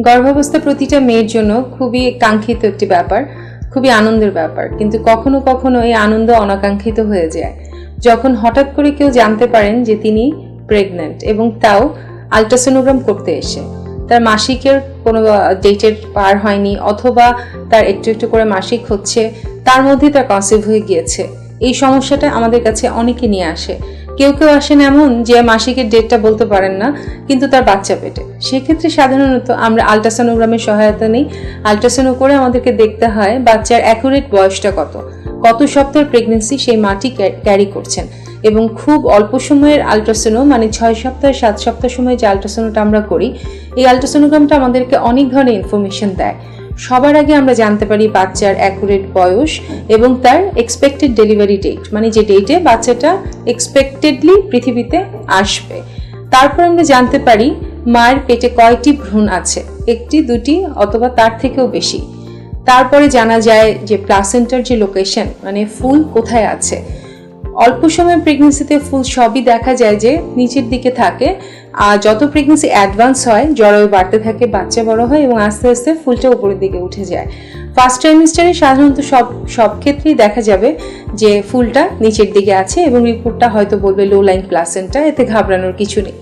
গর্ভাবস্থা প্রতিটা মেয়ের জন্য খুবই কাঙ্ক্ষিত একটি ব্যাপার, খুবই আনন্দের ব্যাপার। কিন্তু কখনো কখনো এই আনন্দ অনাকাঙ্ক্ষিত হয়ে যায়। যখন হঠাৎ করে কেউ জানতে পারেন যে তিনি প্রেগন্যান্ট এবং তাও আলট্রাসোনোগ্রাম করতে এসে, তার মাসিকের কোনো ডেটের পার হয়নি অথবা তার একটু একটু করে মাসিক হচ্ছে, তার মধ্যে তার কনসিভ হয়ে গিয়েছে। এই সমস্যাটা আমাদের কাছে অনেকে নিয়ে আসে। কেউ কেউ আসেন এমন যে মাসিকের ডেটটা বলতে পারেন না, কিন্তু তার বাচ্চা পেটে। সেক্ষেত্রে সাধারণত আমরা আলট্রাসোনোগ্রামের সহায়তা নিই। আলট্রাসোনো করে আমাদেরকে দেখতে হয় বাচ্চার অ্যাকুরেট বয়সটা কত। কত সপ্তাহের প্রেগনেন্সি সেই মাটি ক্যারি করছেন। এবং খুব অল্প সময়ের আলট্রাসোনো মানে ছয় সপ্তাহ, সাত সপ্তাহ সময় যে আলট্রাসোনোটা আমরা করি, এই আলট্রাসোনোগ্রামটা আমাদেরকে অনেক ধরনের ইনফরমেশন দেয়। সবার আগে আমরা জানতে পারি বাচ্চার অ্যাকুরেট বয়স এবং তার এক্সপেক্টেড ডেলিভারি ডেট মানে যে ডেটে বাচ্চাটা এক্সপেক্টেডলি পৃথিবীতে আসবে। তারপর আমরা জানতে পারি মায়ের পেটে কয়টি ভ্রূণ আছে, একটি, দুটি, অথবা তার থেকেও বেশি। তারপরে জানা যায় যে প্লাসেন্টার যে লোকেশন মানে ফুল কোথায় আছে। অল্প সময় প্রেগনেন্সিতে ফুল সবই দেখা যায় যে নিচের দিকে থাকে আর যত প্রেগনেন্সি অ্যাডভান্স হয় জরায়ু বাড়তে থাকে, বাচ্চা বড় হয় এবং আস্তে আস্তে ফুলটা উপরের দিকে উঠে যায়। ফার্স্ট ট্রাইমিস্টারে সাধারণত সব সব ক্ষেত্রেই দেখা যাবে যে ফুলটা নিচের দিকে আছে এবং রিপোর্টটা হয়তো বলবে লো লাইন প্লাসেন্টা এতে ঘাবড়ানোর কিছু নেই।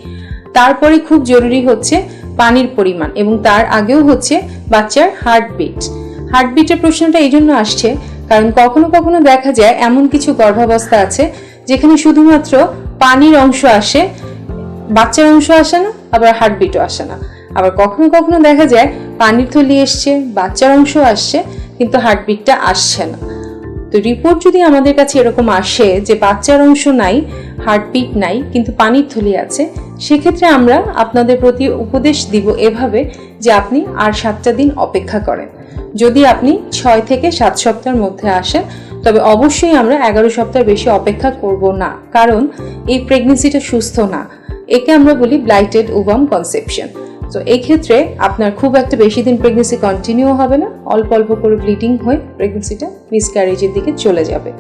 তারপরে খুব জরুরি হচ্ছে পানির পরিমাণ এবং তার আগেও হচ্ছে বাচ্চার হার্টবিট হার্টবিটের প্রশ্নটা এই জন্য আসছে কারণ কখনো কখনো দেখা যায় এমন কিছু গর্ভাবস্থা আছে যেখানে শুধুমাত্র পানির অংশ আসে বাচ্চার অংশ আসে না, আবার হার্টবিটও আসে না। আবার কখনো কখনো দেখা যায় পানির থলি এসছে, বাচ্চার অংশ আসছে, কিন্তু হার্টবিটটা আসছে না। তো রিপোর্ট যদি আমাদের কাছে এরকম আসে যে বাচ্চার অংশ নাই হার্টবিট নাই, কিন্তু পানির থলি আছে, সেক্ষেত্রে আমরা আপনাদের প্রতি উপদেশ দিব এভাবে যে আপনি আর সাতটা দিন অপেক্ষা করেন। যদি আপনি ছয় থেকে সাত সপ্তাহের মধ্যে আসেন, তবে অবশ্যই আমরা এগারো সপ্তাহ বেশি অপেক্ষা করব না, কারণ এই প্রেগনেন্সিটা সুস্থ না। একে আমরা বলি ব্লাইটেড ওভাম কনসেপশন তো এই ক্ষেত্রে আপনার খুব একটা বেশি দিন প্রেগনেন্সি কন্টিনিউ হবে না, অল্প অল্প করে ব্লিডিং হয়ে প্রেগনেন্সিটা মিসক্যারেজের দিকে চলে যাবে।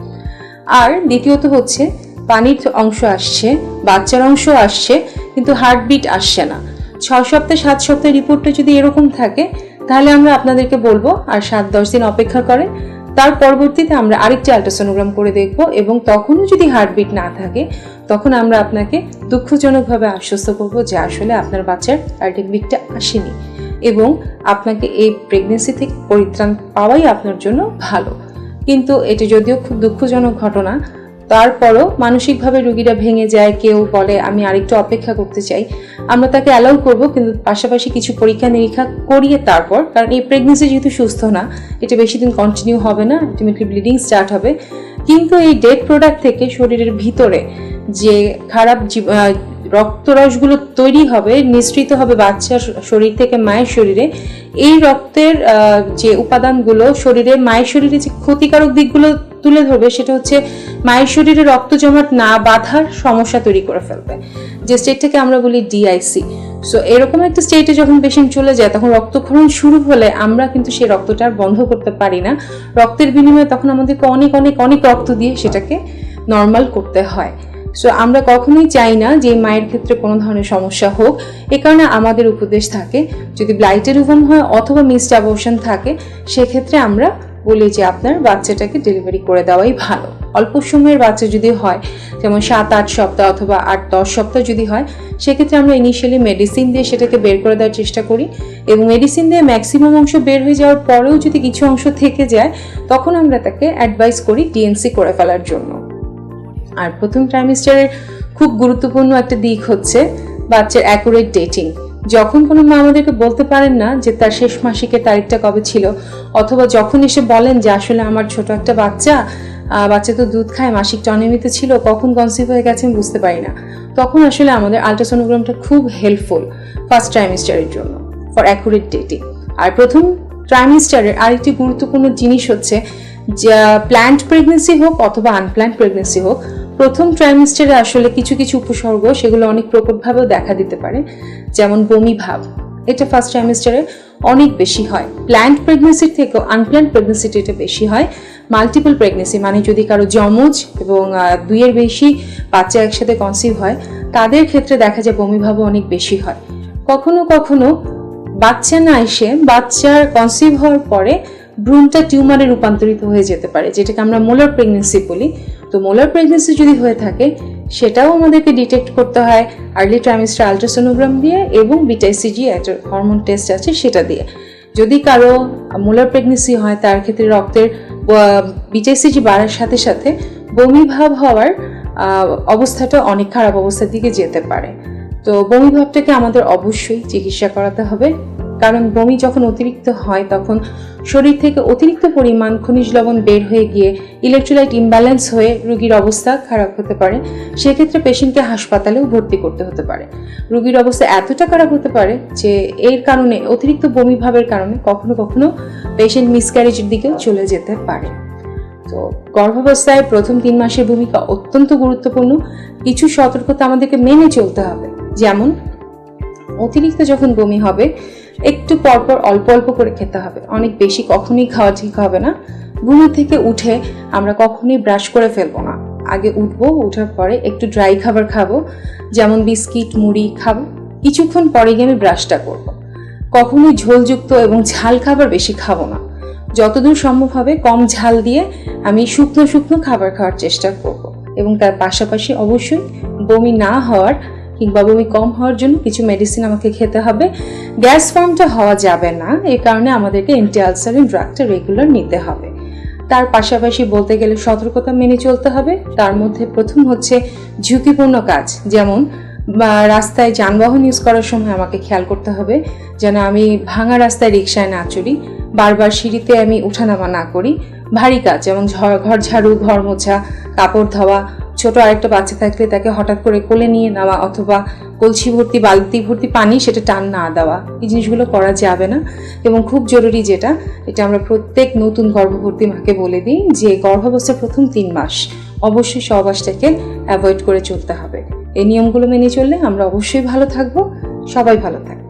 আর দ্বিতীয়ত হচ্ছে, পানির অংশ আসছে, বাচ্চার অংশ আসছে, কিন্তু হার্টবিট আসছে না। ছয় সপ্তাহ, সাত সপ্তাহের রিপোর্টটা যদি এরকম থাকে, তাহলে আমরা আপনাদেরকে বলব, আর সাত, দশ দিন অপেক্ষা করে। তার পরবর্তীতে আমরা আরেকটি আল্ট্রাসোনোগ্রাম করে দেখব, এবং তখনও যদি হার্টবিট না থাকে তখন আমরা আপনাকে দুঃখজনকভাবে আশ্বস্ত করব যে আসলে আপনার বাচ্চার হার্টবিটটা আসেনি এবং আপনাকে এই প্রেগনেন্সি থেকে পরিত্রাণ পাওয়াই আপনার জন্য ভালো। কিন্তু এটি যদিও খুব দুঃখজনক ঘটনা, তারপরও মানসিকভাবে রুগীরা ভেঙে যায়, কেউ বলে, আমি আরেকটু অপেক্ষা করতে চাই। আমরা তাকে অ্যালাউ করব, কিন্তু পাশাপাশি কিছু পরীক্ষা নিরীক্ষা করিয়ে তারপর, কারণ এই প্রেগনেন্সি যেহেতু সুস্থ না, এটা বেশি দিন কন্টিনিউ হবে না আলটিমেটলি ব্লিডিং স্টার্ট হবে। কিন্তু এই ডেড প্রোডাক্ট থেকে শরীরের ভিতরে যে খারাপ রক্তরসগুলো তৈরি হবে, নিঃসৃত হবে বাচ্চার শরীর থেকে মায়ের শরীরে, এই রক্তের যে উপাদানগুলো শরীরে, মায়ের শরীরে যে ক্ষতিকারক দিকগুলো তুলে ধরবে, সেটা হচ্ছে মায়ের শরীরে রক্ত জমাট না বাঁধার সমস্যা তৈরি করে ফেলবে। যে স্টেটটাকে আমরা বলি ডিআইসি সো এরকম একটা স্টেটে যখন পেশেন্ট চলে যায়, তখন রক্তক্ষরণ শুরু হলে আমরা কিন্তু সেই রক্তটা আর বন্ধ করতে পারি না। রক্তের বিনিময়ে তখন আমাদেরকে অনেক অনেক অনেক রক্ত দিয়ে সেটাকে নর্মাল করতে হয়। সো আমরা কখনোই চাই না যে মায়ের ক্ষেত্রে কোনো ধরনের সমস্যা হোক। এ কারণে আমাদের উপদেশ থাকে, যদি ব্লাইটের উভন হয় অথবা মিসড অ্যাবর্শন থাকে, সেক্ষেত্রে আমরা বলি যে আপনার বাচ্চাটাকে ডেলিভারি করে দেওয়াই ভালো। অল্প সময়ের বাচ্চা যদি হয়, যেমন সাত, আট সপ্তাহ অথবা আট, দশ সপ্তাহ যদি হয়, সেক্ষেত্রে আমরা ইনিশিয়ালি মেডিসিন দিয়ে সেটাকে বের করে দেওয়ার চেষ্টা করি এবং মেডিসিন দিয়ে ম্যাক্সিমাম অংশ বের হয়ে যাওয়ার পরেও যদি কিছু অংশ থেকে যায়, তখন আমরা তাকে অ্যাডভাইস করি ডিএনসি করে ফেলার জন্য। আর প্রথম ট্রাইমিস্টারের খুব গুরুত্বপূর্ণ একটা দিক হচ্ছে বাচ্চার অ্যাকুরেট ডেটিং যখন কোনো মা আমাদেরকে বলতে পারেন না যে তার শেষ মাসিকের তারিখটা কবে ছিল, অথবা যখন এসে বলেন যে আসলে আমার ছোট একটা বাচ্চা বাচ্চা তো দুধ খায়, মাসিকটা অনিয়মিত ছিল, কখন কনসিভ হয়ে গেছে আমি বুঝতে পারি না। তখন আসলে আমাদের আলট্রাসোনোগ্রামটা খুব হেল্পফুল ফার্স্ট ট্রাইমিস্টারের জন্য ফর অ্যাকুরেট ডেটিং আর প্রথম ট্রাইমিস্টারের আরেকটি গুরুত্বপূর্ণ জিনিস হচ্ছে, যা প্ল্যান্ট প্রেগনেন্সি হোক অথবা আনপ্ল্যান্ট প্রেগনেন্সি হোক প্রথম ট্রাইমিস্টারে আসলে কিছু কিছু উপসর্গ সেগুলো অনেক প্রকটভাবেও দেখা দিতে পারে, যেমন বমি ভাব। এটা ফার্স্ট ট্রাইমিস্টারে অনেক বেশি হয়। প্ল্যান্ট প্রেগনেন্সির থেকেও আনপ্ল্যান্ট প্রেগনেন্সিটা এটা বেশি হয়। মাল্টিপল প্রেগনেন্সি মানে যদি কারও যমজ এবং দুইয়ের বেশি বাচ্চা একসাথে কনসিভ হয়, তাদের ক্ষেত্রে দেখা যায় বমি ভাবও অনেক বেশি হয়। কখনো কখনো বাচ্চা না এসে বাচ্চার কনসিভ হওয়ার পরে ভ্রূণটা টিউমারে রূপান্তরিত হয়ে যেতে পারে, যেটাকে আমরা মোলার প্রেগনেন্সি বলি। তো মোলার প্রেগনেন্সি যদি হয়ে থাকে, সেটাও আমাদেরকে ডিটেক্ট করতে হয় আর্লি ট্রাইমিস্টার আলট্রাসোনোগ্রাম দিয়ে এবং বিটাইসিজি একটা হরমোন টেস্ট আছে সেটা দিয়ে। যদি কারও মোলার প্রেগনেন্সি হয়, তার ক্ষেত্রে রক্তের বিটাইসিজি বাড়ার সাথে সাথে বমি ভাব হওয়ার অবস্থাটা অনেক খারাপ অবস্থার দিকে যেতে পারে। তো বমি ভাবটাকে আমাদের অবশ্যই চিকিৎসা করাতে হবে। কারণ বমি যখন অতিরিক্ত হয় তখন শরীর থেকে অতিরিক্ত পরিমাণ খনিজ লবণ বের হয়ে গিয়ে ইলেকট্রোলাইট ইমব্যালেন্স হয়ে রুগীর অবস্থা খারাপ হতে পারে। সেক্ষেত্রে পেশেন্টকে হাসপাতালেও ভর্তি করতে হতে পারে। রুগীর অবস্থা এতটা খারাপ হতে পারে যে এর কারণে, অতিরিক্ত বমি ভাবের কারণে কখনো কখনো পেশেন্ট মিসক্যারেজের দিকেও চলে যেতে পারে। তো গর্ভাবস্থায় প্রথম তিন মাসের ভূমিকা অত্যন্ত গুরুত্বপূর্ণ। কিছু সতর্কতা আমাদেরকে মেনে চলতে হবে। যেমন, অতিরিক্ত যখন বমি হবে একটু পরপর অল্প অল্প করে খেতে হবে। অনেক বেশি কখনোই খাওয়া ঠিক হবে না। ঘুম থেকে উঠে আমরা কখনোই ব্রাশ করে ফেলব না। আগে উঠবো, উঠার পরে একটু ড্রাই খাবার খাব, যেমন বিস্কিট, মুড়ি খাব। কিছুক্ষণ পরে গিয়ে আমি ব্রাশটা করব। কখনোই ঝোলযুক্ত এবং ঝাল খাবার বেশি খাব না। যতদূর সম্ভব হবে কম ঝাল দিয়ে আমি শুকনো শুকনো খাবার খাওয়ার চেষ্টা করব। এবং তার পাশাপাশি অবশ্যই বমি না হওয়ার কিংবা বমি কম হওয়ার জন্য কিছু মেডিসিন আমাকে খেতে হবে। গ্যাস ফর্মটা হওয়া যাবে না এই কারণে আমাদেরকে অ্যান্টি আলসারিন ড্রাগটা রেগুলার নিতে হবে। তার পাশাপাশি বলতে গেলে সতর্কতা মেনে চলতে হবে। তার মধ্যে প্রথম হচ্ছে ঝুঁকিপূর্ণ কাজ, যেমন রাস্তায় যানবাহন ইউজ করার সময় আমাকে খেয়াল করতে হবে, যেন আমি ভাঙা রাস্তায় রিক্সায় না চড়ি, বারবার সিঁড়িতে আমি উঠানামা না করি। ভারী কাজ, যেমন ঘর ঝাড়ু, ঘর মোছা, কাপড় ধোয়া ছোট আরেকটা বাচ্চা থাকলে তাকে হঠাৎ করে কোলে নিয়ে নেওয়া অথবা কলসি ভর্তি, বালতি ভর্তি পানি সেটা টান না দেওয়া। এই জিনিসগুলো করা যাবে না এবং খুব জরুরি যেটা, এটা আমরা প্রত্যেক নতুন গর্ভবতী মাকে বলে দিই যে গর্ভাবস্থার প্রথম তিন মাস। অবশ্যই সহবাসটাকে অ্যাভয়েড করে চলতে হবে। এই নিয়মগুলো মেনে চললে আমরা অবশ্যই ভালো থাকব। সবাই ভালো থাকবে।